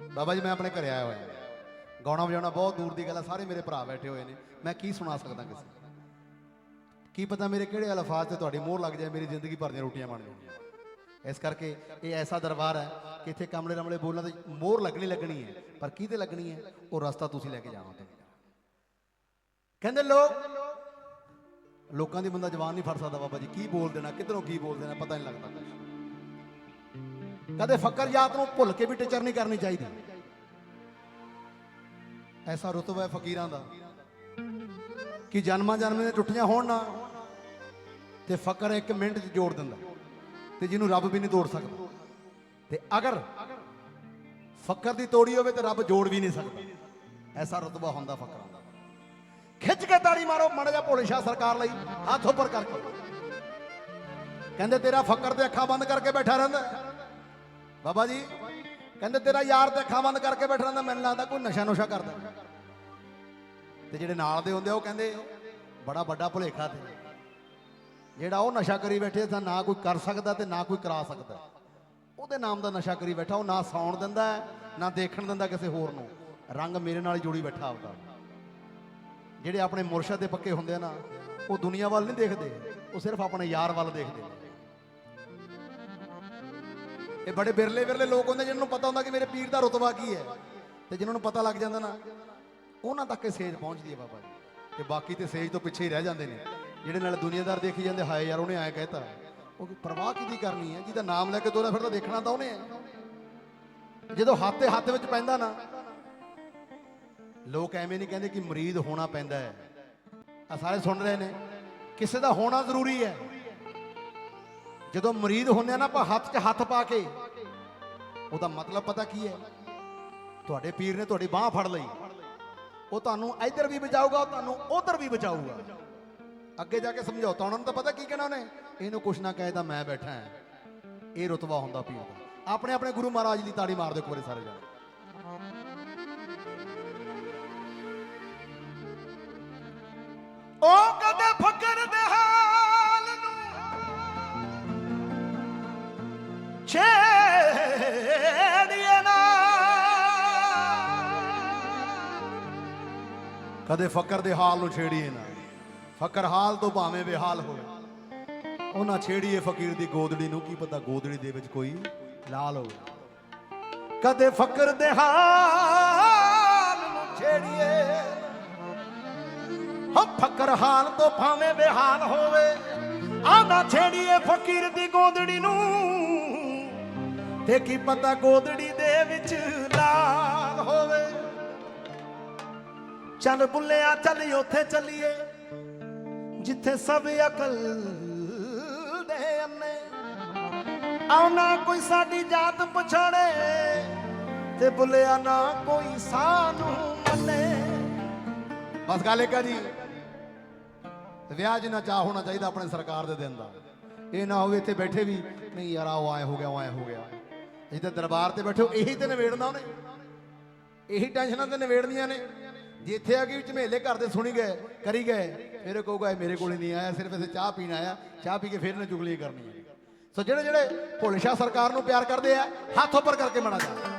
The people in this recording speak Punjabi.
ਬਾਬਾ ਜੀ, ਮੈਂ ਆਪਣੇ ਘਰੇ ਆਇਆ ਹੋਇਆ। ਗਾਉਣਾ ਵਜਾਉਣਾ ਬਹੁਤ ਦੂਰ ਦੀ ਗੱਲ ਹੈ ਸਾਰੇ ਮੇਰੇ ਭਰਾ ਬੈਠੇ ਹੋਏ ਨੇ। ਮੈਂ ਕੀ ਸੁਣਾ ਸਕਦਾ ਕਿਸੇ ਕੀ ਪਤਾ ਮੇਰੇ ਕਿਹੜੇ ਅਲਫਾਜ਼ ਤੇ ਤੁਹਾਡੀ ਮੋਹਰ ਲੱਗ ਜਾਏ, ਮੇਰੀ ਜ਼ਿੰਦਗੀ ਭਰ ਦੀਆਂ ਰੋਟੀਆਂ ਬਣ ਜਾਣਗੀਆਂ। ਇਸ ਕਰਕੇ ਇਹ ਐਸਾ ਦਰਬਾਰ ਹੈ ਕਿ ਇੱਥੇ ਕਮਲੇ ਰਮਲੇ ਬੋਲਣ ਤੇ ਮੋਹਰ ਲੱਗਣੀ ਲੱਗਣੀ ਹੈ, ਪਰ ਕਿਹਦੇ ਲੱਗਣੀ ਹੈ? ਉਹ ਰਸਤਾ ਤੁਸੀਂ ਲੈ ਕੇ ਜਾਣਾ ਤੇ ਕਹਿੰਦੇ ਲੋਕ, ਲੋਕਾਂ ਦੀ ਬੰਦਾ ਜਵਾਨ ਨਹੀਂ ਫੜ ਸਕਦਾ ਬਾਬਾ ਜੀ। ਕੀ ਬੋਲ ਦੇਣਾ, ਕਿੱਧਰੋਂ ਕੀ ਬੋਲ ਦੇਣਾ, ਪਤਾ ਨਹੀਂ ਲੱਗਦਾ। ਕਦੇ ਫਕਰ ਯਾਦ ਨੂੰ ਭੁੱਲ ਕੇ ਵੀ ਟੀਚਰ ਨਹੀਂ ਕਰਨੀ ਚਾਹੀਦੀ। ਐਸਾ ਰੁਤਬਾ ਹੈ ਫਕੀਰਾਂ ਦਾ ਕਿ ਜਨਮਾਂ ਜਨਮ ਦੇ ਟੁੱਟੀਆਂ ਹੋਣ ਨਾ ਤੇ ਫਕਰ ਇੱਕ ਮਿੰਟ 'ਚ ਜੋੜ ਦਿੰਦਾ ਤੇ ਜਿਹਨੂੰ ਰੱਬ ਵੀ ਨਹੀਂ ਤੋੜ ਸਕਦਾ। ਤੇ ਅਗਰ ਫਕਰ ਦੀ ਤੋੜੀ ਹੋਵੇ ਤੇ ਰੱਬ ਜੋੜ ਵੀ ਨਹੀਂ ਸਕਦਾ। ਐਸਾ ਰੁਤਬਾ ਹੁੰਦਾ ਫਕਰਾਂ ਦਾ। ਖਿੱਚ ਕੇ ਤਾੜੀ ਮਾਰੋ, ਮਾੜਾ ਜਿਹਾ ਭੋਲੇ ਸ਼ਾਹ ਸਰਕਾਰ ਲਈ ਹੱਥ ਉੱਪਰ ਕਰਕੇ। ਕਹਿੰਦੇ ਤੇਰਾ ਫਕਰ ਤੇ ਅੱਖਾਂ ਬੰਦ ਕਰਕੇ ਬੈਠਾ ਰਹਿੰਦਾ। ਬਾਬਾ ਜੀ, ਕਹਿੰਦੇ ਤੇਰਾ ਯਾਰ ਤੇ ਅੱਖਾਂ ਬੰਦ ਕਰਕੇ ਬੈਠਾ ਰਹਿੰਦਾ, ਮੈਨੂੰ ਲੱਗਦਾ ਕੋਈ ਨਸ਼ਾ ਨੁਸ਼ਾ ਕਰਦਾ। ਤੇ ਜਿਹੜੇ ਨਾਲ ਦੇ ਹੁੰਦੇ ਆ, ਉਹ ਕਹਿੰਦੇ ਬੜਾ ਵੱਡਾ ਭੁਲੇਖਾ ਤੇ। ਜਿਹੜਾ ਉਹ ਨਸ਼ਾ ਕਰੀ ਬੈਠੇ ਤਾਂ ਨਾ ਕੋਈ ਕਰ ਸਕਦਾ ਤੇ ਨਾ ਕੋਈ ਕਰਾ ਸਕਦਾ। ਉਹਦੇ ਨਾਮ ਦਾ ਨਸ਼ਾ ਕਰੀ ਬੈਠਾ, ਉਹ ਨਾ ਸੌਣ ਦਿੰਦਾ, ਨਾ ਦੇਖਣ ਦਿੰਦਾ ਕਿਸੇ ਹੋਰ ਨੂੰ। ਰੰਗ ਮੇਰੇ ਨਾਲ ਹੀ ਜੋੜੀ ਬੈਠਾ ਆਪਦਾ। ਜਿਹੜੇ ਆਪਣੇ ਮੁਰਸ਼ਦ ਦੇ ਪੱਕੇ ਹੁੰਦੇ ਆ ਨਾ, ਉਹ ਦੁਨੀਆ ਵੱਲ ਨਹੀਂ ਦੇਖਦੇ, ਉਹ ਸਿਰਫ ਆਪਣੇ ਯਾਰ ਵੱਲ ਦੇਖਦੇ। ਨੇ ਇਹ ਬੜੇ ਬਿਰਲੇ ਬਿਰਲੇ ਲੋਕ ਹੁੰਦੇ ਜਿਹਨਾਂ ਨੂੰ ਪਤਾ ਹੁੰਦਾ ਕਿ ਮੇਰੇ ਪੀਰ ਦਾ ਰੁਤਬਾ ਕੀ ਹੈ। ਤੇ ਜਿਨ੍ਹਾਂ ਨੂੰ ਪਤਾ ਲੱਗ ਜਾਂਦਾ ਨਾ, ਉਹਨਾਂ ਤੱਕ ਇਹ ਸੇਜ ਪਹੁੰਚਦੀ ਹੈ ਬਾਬਾ ਜੀ। ਤੇ ਬਾਕੀ ਤੇ ਸੇਜ ਤੋਂ ਪਿੱਛੇ ਹੀ ਰਹਿ ਜਾਂਦੇ ਨੇ। ਜਿਹੜੇ ਨਾਲ ਦੁਨੀਆਦਾਰ ਦੇਖੀ ਜਾਂਦੇ, ਹਾਏ ਯਾਰ ਉਹਨੇ ਐਂ ਕਹਿਤਾ। ਉਹ ਪਰਵਾਹ ਕਿਹਦੀ ਕਰਨੀ ਹੈ? ਜਿਹਦਾ ਨਾਮ ਲੈ ਕੇ ਤੋਰਿਆ, ਫਿਰ ਤਾਂ ਦੇਖਣਾ ਤਾਂ ਉਹਨੇ ਹੈ। ਜਦੋਂ ਹੱਥ ਤੇ ਹੱਥ ਵਿੱਚ ਪੈਂਦਾ ਨਾ, ਲੋਕ ਐਵੇਂ ਨਹੀਂ ਕਹਿੰਦੇ ਕਿ ਮਰੀਦ ਹੋਣਾ ਪੈਂਦਾ ਹੈ। ਆ ਸਾਰੇ ਸੁਣ ਰਹੇ ਨੇ, ਕਿਸੇ ਦਾ ਹੋਣਾ ਜ਼ਰੂਰੀ ਹੈ। ਜਦੋਂ ਮਰੀਦ ਹੁੰਦੇ ਆ ਨਾ, ਆਪਾਂ ਹੱਥ 'ਚ ਹੱਥ ਪਾ ਕੇ, ਉਹਦਾ ਮਤਲਬ ਪਤਾ ਕੀ ਹੈ? ਤੁਹਾਡੇ ਪੀਰ ਨੇ ਤੁਹਾਡੀ ਬਾਹ ਫੜ ਲਈ। ਉਹ ਤੁਹਾਨੂੰ ਇੱਧਰ ਵੀ ਬਚਾਊਗਾ, ਉਹ ਤੁਹਾਨੂੰ ਉਧਰ ਵੀ ਬਚਾਊਗਾ। ਅੱਗੇ ਜਾ ਕੇ ਸਮਝੌਤਾ, ਉਹਨਾਂ ਨੂੰ ਤਾਂ ਪਤਾ ਕੀ ਕਹਿਣਾ ਉਹਨੇ? ਇਹਨੂੰ ਕੁਛ ਨਾ ਕਹੇ ਤਾਂ ਮੈਂ ਬੈਠਾ ਹਾਂ। ਇਹ ਰੁਤਬਾ ਹੁੰਦਾ ਪੀਰ ਦਾ। ਆਪਣੇ ਆਪਣੇ ਗੁਰੂ ਮਹਾਰਾਜ ਦੀ ਤਾੜੀ ਮਾਰ ਦਿਓ ਇੱਕ ਸਾਰੇ ਜਾਣੇ। ਉਹ ਕਦੇ ਫਕਰ ਕਦੇ ਫਕਰ ਦੇ ਹਾਲ ਨੂੰ ਛੇੜੀਏ ਨਾ। ਫਕਰ ਹਾਲ ਤੋਂ ਭਾਵੇਂ ਬੇਹਾਲ ਹੋਵੇ। ਉਹ ਛੇੜੀਏ ਫਕੀਰ ਦੀ ਗੋਦੜੀ ਨੂੰ, ਕੀ ਪਤਾ ਗੋਦੜੀ ਦੇ ਵਿੱਚ ਕੋਈ ਲਾਲ ਹੋਵੇ। ਕਦੇ ਫਕਰ ਦੇ ਹਾਲ ਨੂੰ ਛੇੜੀਏ। ਹੋ, ਫਕਰ ਹਾਲ ਤੋਂ ਭਾਵੇਂ ਬੇਹਾਲ ਹੋਵੇ, ਆ ਨਾ ਛੇੜੀਏ ਫਕੀਰ ਦੀ ਗੋਦੜੀ ਨੂੰ। ਤੇ ਕੀ ਪਤਾ ਗੋਦੜੀ ਦੇ ਵਿੱਚ ਲਾਲ ਹੋਵੇ। ਚੱਲ ਬੁੱਲਿਆ ਚੱਲ ਉੱਥੇ ਚੱਲੀਏ ਜਿੱਥੇ ਸਭ ਅਕਲ ਦੇ ਅੰਨੇ। ਆਉਣਾ ਕੋਈ ਸਾਡੀ ਜਾਤ ਪਛਾਣੇ ਤੇ ਬੁੱਲਿਆ ਨਾ ਕੋਈ ਸਾਨੂੰ ਮੰਨੇ। ਬਸ ਗੱਲ ਇੱਕ ਜੀ ਵਿਆਹ ਜਿੰਨਾ ਚਾਹ ਹੋਣਾ ਚਾਹੀਦਾ ਆਪਣੇ ਸਰਕਾਰ ਦੇ ਦਿਨ ਦਾ। ਇਹ ਨਾ ਹੋਵੇ ਇੱਥੇ ਬੈਠੇ ਵੀ ਨਹੀਂ ਯਾਰ ਉਹ ਆਏ ਹੋ ਗਿਆ ਉਹ ਆਏ ਹੋ ਗਿਆ। ਇਹ ਤਾਂ ਦਰਬਾਰ ਤੇ ਬੈਠੇ ਹੋ, ਇਹੀ ਤੇ ਨਿਬੇੜਨਾ ਉਹਨੇ। ਇਹੀ ਟੈਨਸ਼ਨਾਂ ਤੇ ਨਿਬੇੜਨੀਆਂ ਨੇ। ਜੇ ਇੱਥੇ ਆ ਕੇ ਵੀ ਝਮੇਲੇ ਘਰ ਦੇ ਸੁਣੀ ਗਏ, ਕਰੀ ਗਏ। ਫਿਰ ਇਹ ਕਹੂਗਾ, ਇਹ ਮੇਰੇ ਕੋਲ ਨਹੀਂ ਆਇਆ, ਸਿਰਫ ਇਸੇ ਚਾਹ ਪੀਣ ਆਇਆ। ਚਾਹ ਪੀ ਕੇ ਫਿਰ ਇਹਨੇ ਚੁਗਲੀ ਕਰਨੀ ਹੈ। ਸੋ ਜਿਹੜੇ ਜਿਹੜੇ ਭੋਲੇ ਸ਼ਾਹ ਸਰਕਾਰ ਨੂੰ ਪਿਆਰ ਕਰਦੇ ਆ, ਹੱਥ ਉੱਪਰ ਕਰਕੇ ਮਨਾ ਜਾ